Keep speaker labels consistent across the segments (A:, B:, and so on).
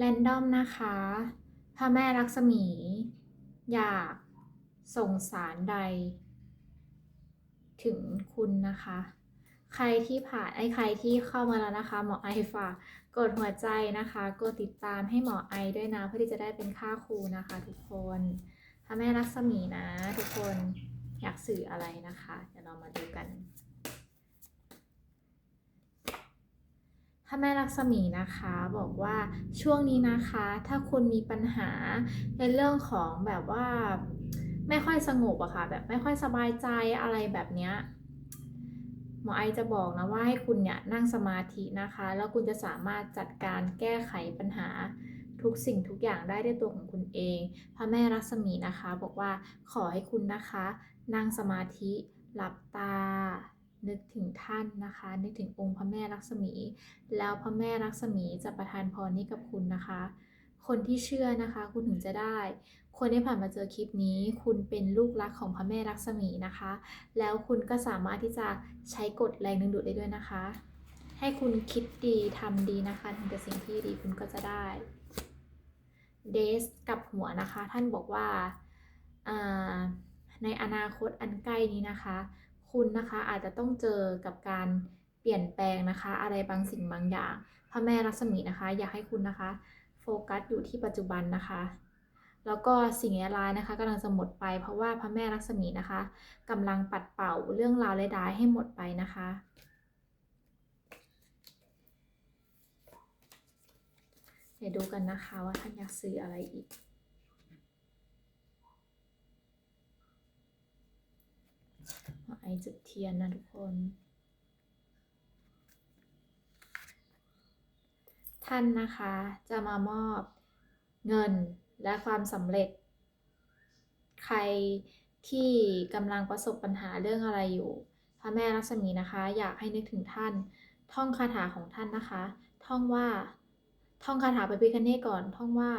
A: แรนดอมนะคะ พระแม่ลักษมี อยากส่งสารใด ถึงคุณนะคะ ใครที่ผ่านไอ้ใครที่เข้ามาแล้วนะคะ หมอไอฝากกดหัวใจนะคะ กดติดตามให้หมอไอด้วยนะเพื่อที่จะได้เป็นค่าครูนะคะ ทุกคนพระแม่ลักษมีนะ ทุกคนอยากสื่ออะไรนะคะ เดี๋ยวเรามาดูกัน พระแม่ลักษมีนะคะบอกว่าช่วงนี้นะคะ ถ้าคุณมีปัญหาในเรื่องของแบบว่าไม่ค่อยสงบอะค่ะแบบไม่ค่อยสบายใจอะไรแบบเนี้ยหมอไอจะบอกนะว่าให้คุณเนี่ยนั่งสมาธินะคะ แล้วคุณจะสามารถจัดการแก้ไขปัญหาทุกสิ่งทุกอย่างได้ด้วยตัวของคุณเอง พระแม่รัศมีนะคะ บอกว่าขอให้คุณนะคะ นั่งสมาธิหลับตา นึกถึงท่านนะคะ นึกถึงองค์พระแม่ลักษมี แล้วพระแม่ลักษมีจะประทานพรนี้กับคุณนะคะ คนที่เชื่อนะคะคุณถึงจะได้ คนที่ผ่านมาเจอคลิปนี้ คุณเป็นลูกรักของพระแม่ลักษมีนะคะ แล้วคุณก็สามารถที่จะใช้กฎแรงดึงดูดได้ด้วยนะคะ ให้คุณคิดดีทำดีนะคะทำแต่สิ่งที่ดีคุณก็จะได้เดสกับหัวนะคะ ท่านบอกว่าอ่าในอนาคตอันใกล้นี้นะคะ คุณนะคะอาจจะต้องเจอกับการเปลี่ยนแปลงนะคะ อะไรบางสิ่งบางอย่าง พระแม่รักษมีนะคะ อยากให้คุณนะคะ โฟกัสอยู่ที่ปัจจุบันนะคะ แล้วก็สิ่งร้ายนะคะกำลังจะหมดไป เพราะว่าพระแม่รักษมีนะคะกำลังปัดเป่าเรื่องราวร้ายๆให้หมดไปนะคะเดี๋ยวดูกันนะคะว่าท่านอยากสื่ออะไรอีก ไอ จุดเทียนนะทุกคน ท่านนะคะจะมามอบเงินและความสำเร็จ ใครที่กำลังประสบปัญหาเรื่องอะไรอยู่ พระแม่ลักษมีนะคะ อยากให้นึกถึงท่าน ท่องคาถาของท่านนะคะ ท่องว่า ท่องคาถาไปพิคเนตก่อน ท่องว่า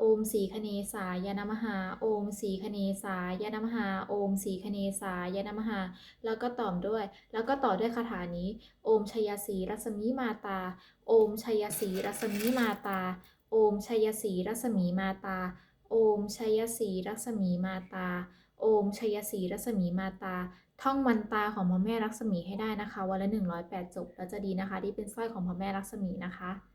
A: โอมสีคเนสายนมหา โอมสีคเนสายนมหา โอมสีคเนสายนมหา แล้วก็ต่อด้วย แล้วก็ต่อด้วยคาถานี้ โอมชยสีรัศมีมาตา โอมชยสีรัศมีมาตา โอมชยสีรัศมีมาตา โอมชยสีรัศมีมาตา โอมชยสีรัศมีมาตา ท่องมันตาของพระแม่ลักษมีให้ได้นะคะ วันละ108จบแล้วจะดีนะคะ ที่เป็นสร้อยของพระแม่ลักษมีนะคะ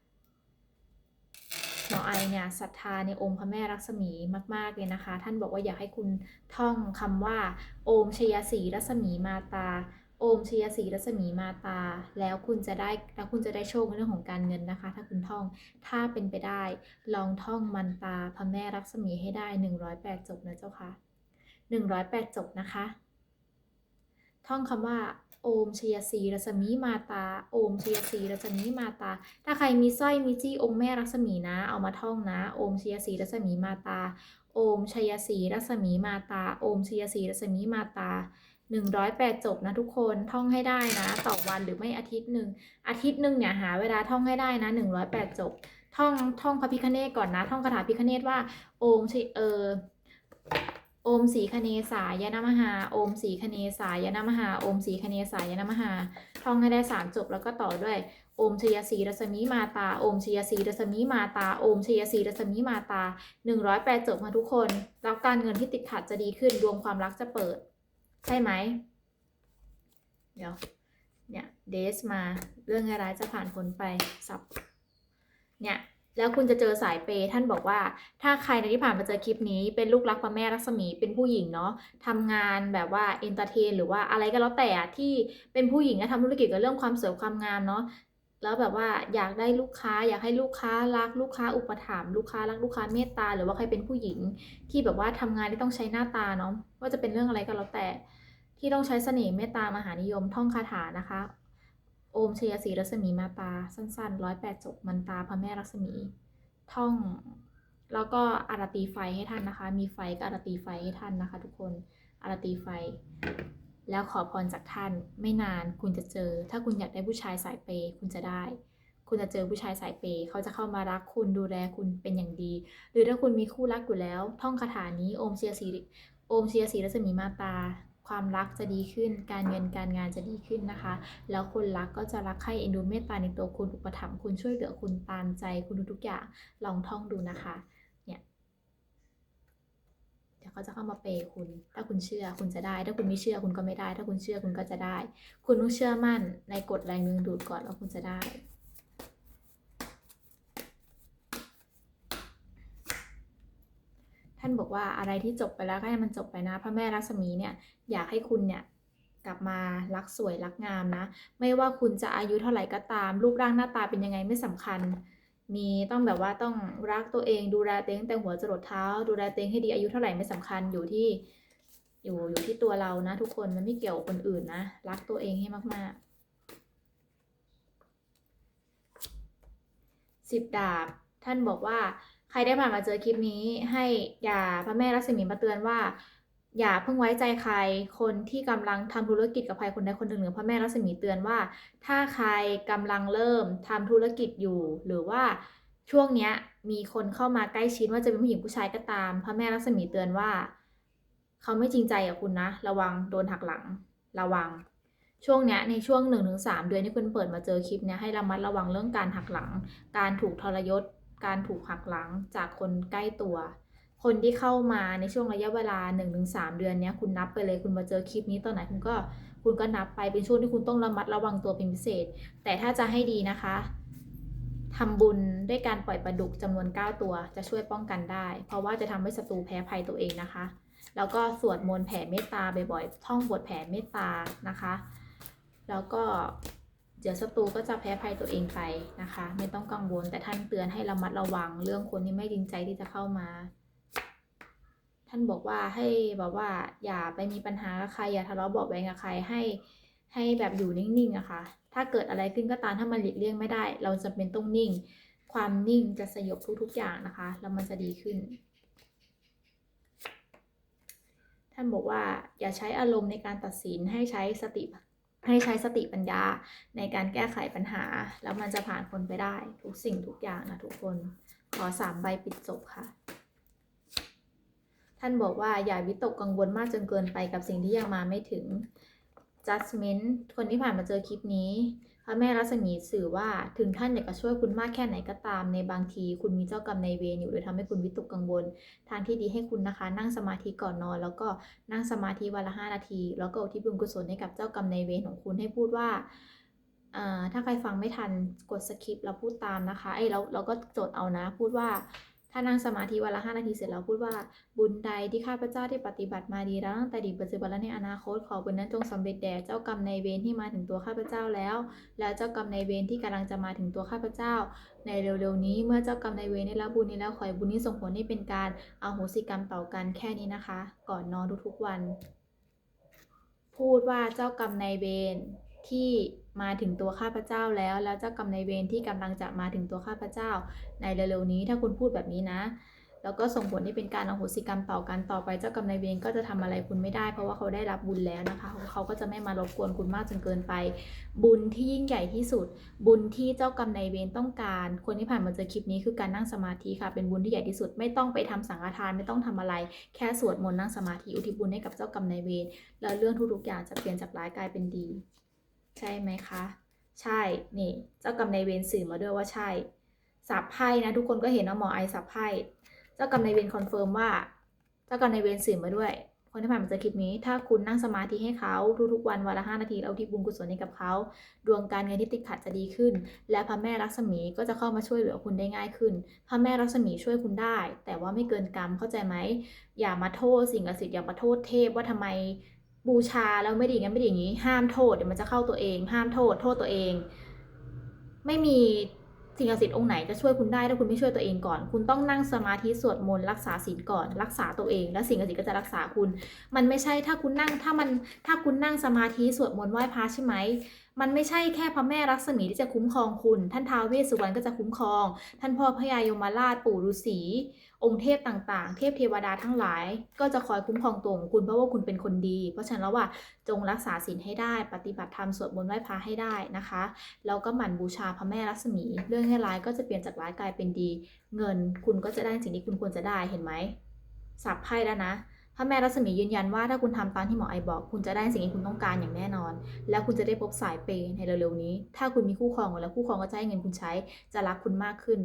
A: หมอไอเนี่ยศรัทธาในองค์พระแม่ลักษมีมาก ๆ เลยนะคะ ท่านบอกว่าอยากให้คุณท่องคำว่า โอมชยศรีรัศมีมาตา โอมชยศรีรัศมีมาตา แล้วคุณจะได้แล้วคุณจะได้โชคในเรื่องของการเงินนะคะ ถ้าคุณท่องถ้าเป็นไปได้ ลองท่องมันตาพระแม่ลักษมีให้ได้ 108 จบนะเจ้าคะ่ะ108 จบนะคะ ท่องคำว่า โอมชยศรีรัศมีมาตา โอมชยศรีรัศมีมาตา ถ้าใครมีสร้อยมีจี้องค์แม่รัศมีนะ เอามาท่องนะ โอมชยศรีรัศมีมาตา โอมชยศรีรัศมีมาตา โอมชยศรีรัศมีมาตา108จบนะทุกคนท่องให้ได้นะต่อวันหรือไม่อาทิตย์หนึ่งอาทิตย์หนึ่งเนี่ยหาเวลาท่องให้ได้นะ108จบ ท่องท่องพระพิคเนตก่อนนะ ท่องคาถาพิคเนตว่าโอมชเออ โอมสีคเนสายนามหา โอมสีคเนสายนามหา โอมสีคเนสายนามหา ท่องให้ได้สามจบแล้วก็ต่อด้วย โอมชยศรีรัศมีมาตา โอมชยศรีรัศมีมาตา โอมชยศรีรัศมีมาตาหนึ่งร้อยแปดจบมาทุกคน แล้วการเงินที่ติดขัดจะดีขึ้น ดวงความรักจะเปิด ใช่ไหม เดี๋ยว เนี่ย เดสมา เรื่องร้ายจะผ่านพ้นไป สับ เนี่ย แล้วคุณจะเจอสายเปย์ท่านบอกว่า ถ้าใครในที่ผ่านมาเจอคลิปนี้เป็นลูกรักพระแม่รักษมีเป็นผู้หญิงเนาะทำงานแบบว่าเอนเตอร์เทนหรือว่าอะไรก็แล้วแต่ที่เป็นผู้หญิงและทำธุรกิจกับเรื่องความสวยความงามเนาะแล้วแบบว่าอยากได้ลูกค้าอยากให้ลูกค้ารักลูกค้าอุปถัมภ์ลูกค้ารักลูกค้าเมตตาหรือว่าใครเป็นผู้หญิง ที่แบบว่าทำงานที่ต้องใช้หน้าตาเนาะว่าจะเป็นเรื่องอะไรก็แล้วแต่ ที่ต้องใช้เสน่ห์เมตตามหานิยมท่องคาถานะคะ โอมชยศรีรัศมีมาตา สั้นๆร้อยแปดจบมันตาพระแม่รัศมี ท่อง แล้วก็อารตีไฟให้ท่านนะคะ มีไฟก็อารตีไฟให้ท่านนะคะ ทุกคนอารตีไฟ แล้วขอพรจากท่านไม่นานคุณจะเจอ ถ้าคุณอยากได้ผู้ชายสายเปย์คุณจะได้ คุณจะเจอผู้ชายสายเปย์เขาจะเข้ามารักคุณดูแลคุณเป็นอย่างดี หรือถ้าคุณมีคู่รักอยู่แล้ว ท่องคาถานี้โอมเชียสีโอมเชียสีรัศมีมาตา ความรักจะดีขึ้น การเงินการงานจะดีขึ้นนะคะ แล้วคนรักก็จะรักใคร่เอ็นดูเมตตาในตัวคุณอุปถัมภ์คุณช่วยเหลือคุณตามใจคุณทุกอย่างลองท่องดูนะคะเนี่ยเดี๋ยวเขาจะเข้ามาเปย์คุณ ถ้าคุณเชื่อคุณจะได้ ถ้าคุณไม่เชื่อคุณก็ไม่ได้ ถ้าคุณเชื่อคุณก็จะได้ คุณต้องเชื่อมั่นในกฎแรงดึงดูดก่อนแล้วคุณจะได้ ท่านบอกว่าอะไรที่จบไปแล้วก็ให้มันจบไปนะ พระแม่รัศมีเนี่ยอยากให้คุณเนี่ยกลับมารักสวยรักงามนะ ไม่ว่าคุณจะอายุเท่าไหร่ก็ตาม รูปร่างหน้าตาเป็นยังไงไม่สำคัญ มีต้องแบบว่าต้องรักตัวเองดูแลตัวเองตั้งแต่หัวจรดเท้า ดูแลตัวเองให้ดีอายุเท่าไหร่ไม่สำคัญอยู่ที่อยู่อยู่ที่ตัวเรานะ ทุกคนมันไม่เกี่ยวกับคนอื่นนะ รักตัวเองให้มากๆสิบดาบท่านบอกว่า ครได้ผ่านมาเจอคลิปนี้ให้อย่าพระแม่รัศมีมาเตือนว่า อย่าเพิ่งไว้ใจใคร คนที่กำลังทำธุรกิจกับใครคนใดคนหนึ่งหรือพระแม่รัศมีเตือนว่า ถ้าใครกำลังเริ่มทำธุรกิจอยู่ หรือว่าช่วงเนี้ยมีคนเข้ามาใกล้ชิดว่าจะเป็นผู้หญิงผู้ชายก็ตาม พระแม่รัศมีเตือนว่า เขาไม่จริงใจกับคุณนะ ระวังโดนหักหลัง ระวัง ช่วงเนี้ยในช่วง1นถึงสเดือนที่คุณเปิดมาเจอคลิปเนี้ยให้ระมัดระวังเรื่องการหักหลัง การถูกทรยศ การถูกหักหลังจากคนใกล้ตัว คนที่เข้ามาในช่วงระยะเวลา 1-3 เดือนเนี้ยคุณนับไปเลยคุณมาเจอคลิปนี้ตอนไหนคุณก็คุณก็นับไปเป็นช่วงที่คุณต้องระมัดระวังตัวเป็นพิเศษ แต่ถ้าจะให้ดีนะคะทำบุญด้วยการปล่อยปลาดุกจำนวน 9 ตัวจะช่วยป้องกันได้ เพราะว่าจะทำให้ศัตรูแพ้ภัยตัวเองนะคะ แล้วก็สวดมนต์แผ่เมตตาบ่อยๆท่องบทแผ่เมตตานะคะ แล้วก็ ดี๋ยวศัตรูก็จะแพ้ภัยตัวเองไปนะคะ ไม่ต้องกังวลแต่ท่านเตือนให้ระมัดระวังเรื่องคนที่ไม่จริงใจที่จะเข้ามา ท่านบอกว่าให้แบบว่า อย่าไปมีปัญหากับใครอย่าทะเลาะเบาะแว้งกับใครให้ให้แบบอยู่นิ่งๆอะค่ะ ถ้าเกิดอะไรขึ้นก็ตามถ้ามันหลีกเลี่ยงไม่ได้ เราจะเป็นต้องนิ่ง ความนิ่งจะสยบทุกๆอย่างนะคะ แล้วมันจะดีขึ้น ท่านบอกว่าอย่าใช้อารมณ์ในการตัดสินให้ใช้สติ ให้ใช้สติปัญญาในการแก้ไขปัญหา แล้วมันจะผ่านคนไปได้ ทุกสิ่งทุกอย่างนะทุกคน ขอสามใบปิดจบค่ะ ท่านบอกว่าอย่าวิตกกังวลมากจนเกินไปกับสิ่งที่ยังมาไม่ถึง judgment คนที่ผ่านมาเจอคลิปนี้ พระแม่รัศมีสื่อว่าถึงท่านอยากจะช่วยคุณมากแค่ไหนก็ตาม ในบางทีคุณมีเจ้ากรรมในายเวรอยู่โดยทำให้คุณวิตกกังวล ทางที่ดีให้คุณนะคะ นั่งสมาธิก่อนนอน แล้วก็นั่งสมาธิวันละ 5 นาที แล้วก็อุทิศบุญกุศลให้กับเจ้ากรรมในายเวรของคุณให้พูดว่าถ้าใครฟังไม่ทันกดสคริปแล้วพูดตามนะคะไอ้ยเราเราก็จดเอานะพูดว่า ถ้านั่งสมาธิวันละ5นาทีเสร็จแล้วพูดว่า บุญใดที่ข้าพเจ้าได้ปฏิบัติมาดีแล้วตั้งแต่ดีปัจจุบันและในอนาคตขอบุญนั้นจงสำเร็จแด่เจ้ากรรมในเวรที่มาถึงตัวข้าพเจ้าแล้ว และเจ้ากรรมในเวรที่กำลังจะมาถึงตัวข้าพเจ้า ในเร็วๆนี้เมื่อเจ้ากรรมในเวรได้รับบุญนี้แล้วขอให้บุญนี้ส่งผลให้เป็นการเอาโหสิกรรมต่อกันแค่นี้นะคะ ก่อนนอนทุกๆวัน พูดว่าเจ้ากรรมในเวร ที่มาถึงตัวข้าพเจ้าแล้ว แล้วเจ้ากรรมนายเวรที่กำลังจะมาถึงตัวข้าพเจ้า ในเร็วๆนี้ถ้าคุณพูดแบบนี้นะ แล้วก็ส่งผลให้เป็นการอโหสิกรรมต่อกันต่อไปเจ้ากรรมนายเวรก็จะทำอะไรคุณไม่ได้ เพราะว่าเขาได้รับบุญแล้วนะคะเขาก็จะไม่มารบกวนคุณมากจนเกินไป บุญที่ยิ่งใหญ่ที่สุด บุญที่เจ้ากรรมนายเวรต้องการ คนที่ผ่านมาเจอคลิปนี้คือการนั่งสมาธิค่ะ เป็นบุญที่ใหญ่ที่สุด ไม่ต้องไปทำสังฆทานไม่ต้องทำอะไร แค่สวดมนต์นั่งสมาธิอุทิศบุญให้กับเจ้ากรรมนายเวรแล้วเรื่องทุกๆอย่างจะเปลี่ยนจากร้ายกลายเป็นดี ใช่ไหมคะ ใช่ นี่ เจ้ากรรมนายเวรสื่อมาด้วยว่าใช่ สับไพ่นะทุกคนก็เห็นว่าหมอไอสับไพ่ เจ้ากรรมนายเวรคอนเฟิร์มว่า เจ้ากรรมนายเวรสื่อมาด้วย คนที่ผ่านมาเจอคลิปนี้ ถ้าคุณนั่งสมาธิให้เขาทุกๆวันวันละห้านาทีแล้วอุที่บุญกุศลให้กับเขา ดวงการเงินที่ติดขัดจะดีขึ้น และพระแม่รักษมีก็จะเข้ามาช่วยเหลือคุณได้ง่ายขึ้น พระแม่รักษมีช่วยคุณได้ แต่ว่าไม่เกินกรรมเข้าใจไหม อย่ามาโทษสิ่งศักดิ์สิทธิ์อย่ามาโทษเทพว่าทำไม บูชาแล้วไม่ดีงั้นไม่ดีอย่างนี้ ห้ามโทษเดี๋ยวมันจะเข้าตัวเอง ห้ามโทษ โทษตัวเอง ไม่มีสิ่งศักดิ์สิทธิ์องค์ไหนจะช่วยคุณได้ถ้าคุณไม่ช่วยตัวเองก่อน คุณต้องนั่งสมาธิสวดมนต์รักษาศีลก่อน รักษาตัวเอง แล้วสิ่งศักดิ์สิทธิ์ก็จะรักษาคุณ มันไม่ใช่ถ้าคุณนั่งถ้ามันถ้าคุณนั่งสมาธิสวดมนต์ไหว้พระใช่ไหมมันไม่ใช่แค่พระแม่รักษมีที่จะคุ้มครองคุณ ท่านท้าวเวสสุวรรณก็จะคุ้มครอง ท่านพ่อพญายมราชปู่ฤาษี องค์เทพต่างๆ เทพเทวดาทั้งหลาย ก็จะคอยคุ้มครองตัวของคุณเพราะว่าคุณเป็นคนดี เพราะฉะนั้นแล้วว่าจงรักษาศีลให้ได้ ปฏิบัติธรรมสวดมนต์ไหว้พระให้ได้นะคะแล้วก็หมั่นบูชาพระแม่รักษมี เรื่องให้ร้ายก็จะเปลี่ยนจากร้ายกลายเป็นดี เงินคุณก็จะได้สิ่งที่คุณควรจะได้เห็นไหมสับไพ่แล้วนะพระแม่รัศมียืนยันว่าถ้าคุณทำตามที่หมอไอบอก คุณจะได้สิ่งที่คุณต้องการอย่างแน่นอน แล้วคุณจะได้พบสายเปย์ในเร็วๆนี้ ถ้าคุณมีคู่ครองแล้วคู่ครองก็จะให้เงินคุณใช้จะรักคุณมากขึ้น